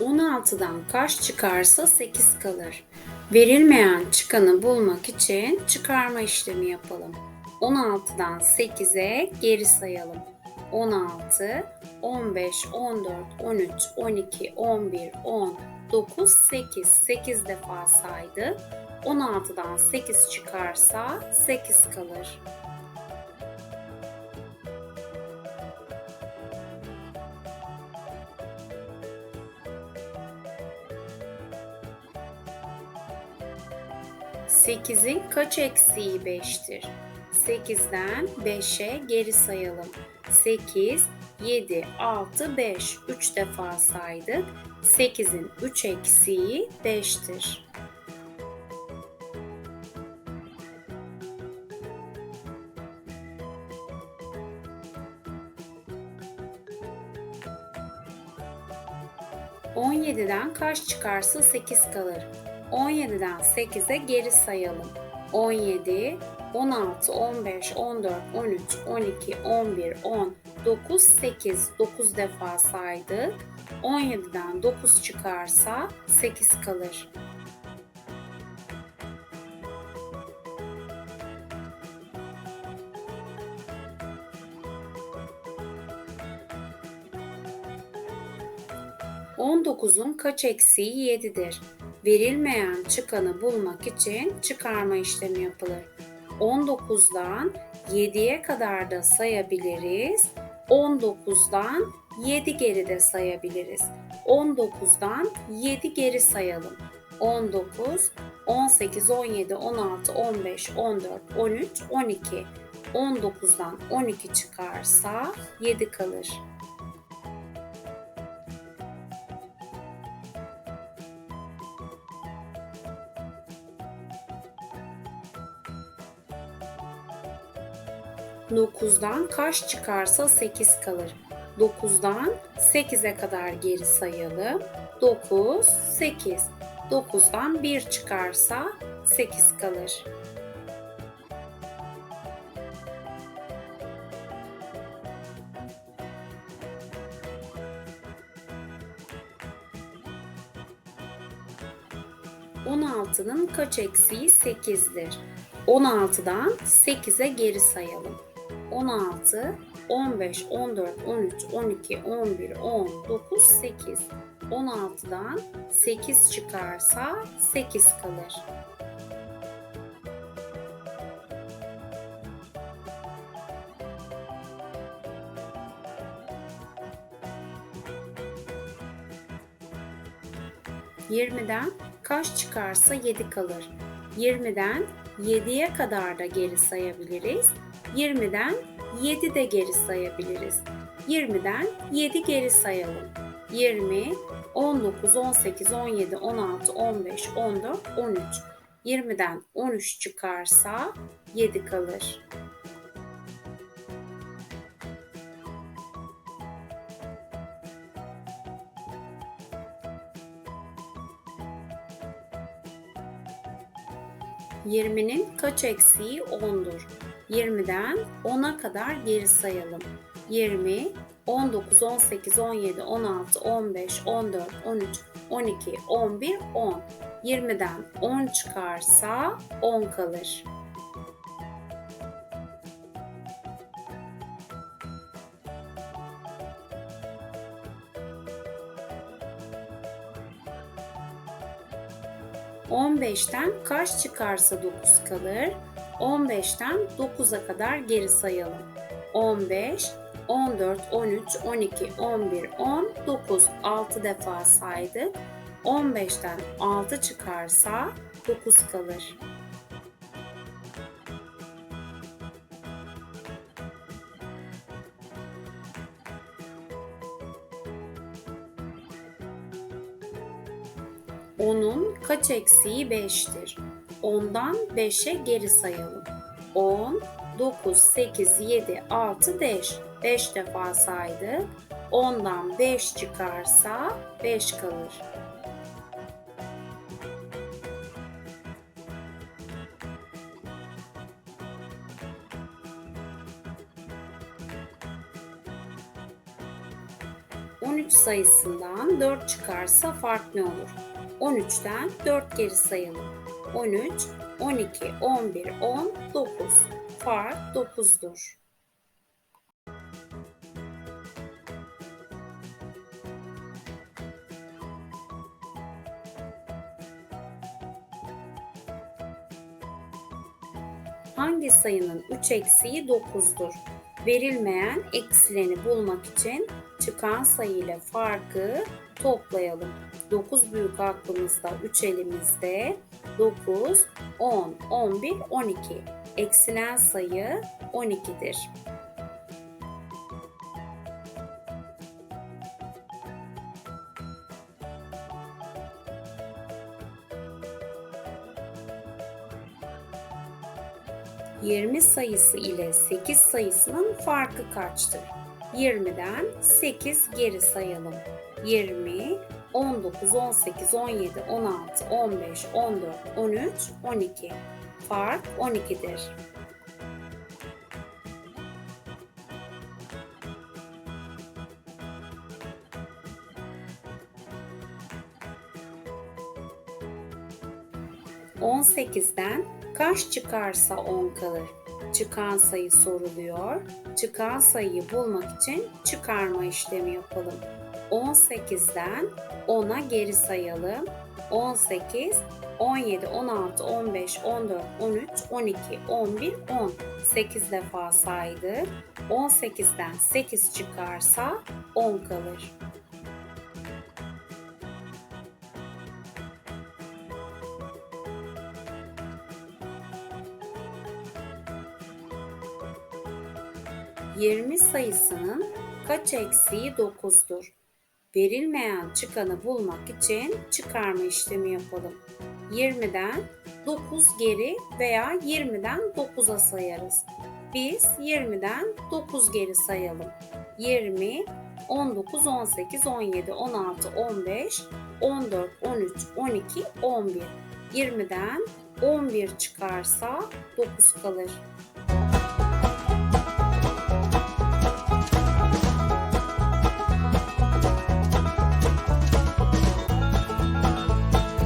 16'dan kaç çıkarsa 8 kalır. Verilmeyen çıkanı bulmak için çıkarma işlemi yapalım. 16'dan 8'e geri sayalım. 16, 15, 14, 13, 12, 11, 10, 9, 8. 8 defa saydık. 16'dan 8 çıkarsa 8 kalır. Sekizin kaç eksiği beştir? Sekizden beşe geri sayalım. Sekiz, yedi, altı, beş. Üç defa saydık. Sekizin üç eksiği beştir. On yediden kaç çıkarsa sekiz kalır? 17'den 8'e geri sayalım. 17, 16, 15, 14, 13, 12, 11, 10, 9, 8. 9 defa saydık. 17'den 9 çıkarsa 8 kalır. On dokuzun kaç eksiği yedidir? Verilmeyen çıkanı bulmak için çıkarma işlemi yapılır. 19'dan 7'ye kadar da sayabiliriz. 19'dan 7 geride sayabiliriz. 19'dan 7 geri sayalım. 19, 18, 17, 16, 15, 14, 13, 12. 19'dan 12 çıkarsa 7 kalır. 9'dan kaç çıkarsa 8 kalır. 9'dan 8'e kadar geri sayalım. 9, 8. 9'dan 1 çıkarsa 8 kalır. On altının kaç eksiği 8'dir? 16'dan 8'e geri sayalım. 16, 15, 14, 13, 12, 11, 10, 9, 8. 16'dan 8 çıkarsa 8 kalır. Yirmiden kaç çıkarsa 7 kalır. 20'den 7'ye kadar da geri sayabiliriz. 20'den 7 de geri sayabiliriz. 20'den 7 geri sayalım. 20, 19, 18, 17, 16, 15, 14, 13. 20'den 13 çıkarsa 7 kalır. Yirminin kaç eksiği 10'dur? 20'den 10'a kadar geri sayalım. 20, 19, 18, 17, 16, 15, 14, 13, 12, 11, 10. 20'den 10 çıkarsa 10 kalır. On beşten kaç çıkarsa dokuz kalır? 15'ten 9'a kadar geri sayalım. 15, 14, 13, 12, 11, 10, 9. 6 defa saydık. 15'ten 6 çıkarsa 9 kalır. Kaç eksiği 5'tir? 10'dan 5'e geri sayalım. 10, 9, 8, 7, 6, 5. 5 defa saydık. 10'dan 5 çıkarsa 5 kalır. 13 sayısından 4 çıkarsa fark ne olur? 13'ten 4 geri sayalım. 13, 12, 11, 10, 9. Fark 9'dur. Hangi sayının 3 eksiği 9'dur? Verilmeyen eksileni bulmak için çıkan sayı ile farkı toplayalım. 9 büyük aklımızda 3 elimizde. 9, 10, 11, 12. Eksilen sayı 12'dir. Yirmi sayısı ile 8 sayısının farkı kaçtır? 20'den 8 geri sayalım. 20, 19, 18, 17, 16, 15, 14, 13, 12. Fark 12'dir. On sekizden kaç çıkarsa 10 kalır? Çıkan sayı soruluyor. Çıkan sayıyı bulmak için çıkarma işlemi yapalım. 18'den 10'a geri sayalım. 18, 17, 16, 15, 14, 13, 12, 11, 10. 8 defa saydık. 18'den 8 çıkarsa 10 kalır. Yirmi sayısının kaç eksiği 9'dur? Verilmeyen çıkanı bulmak için çıkarma işlemi yapalım. 20'den 9 geri veya 20'den 9'a sayarız. Biz 20'den 9 geri sayalım. 20, 19, 18, 17, 16, 15, 14, 13, 12, 11. 20'den 11 çıkarsa 9 kalır.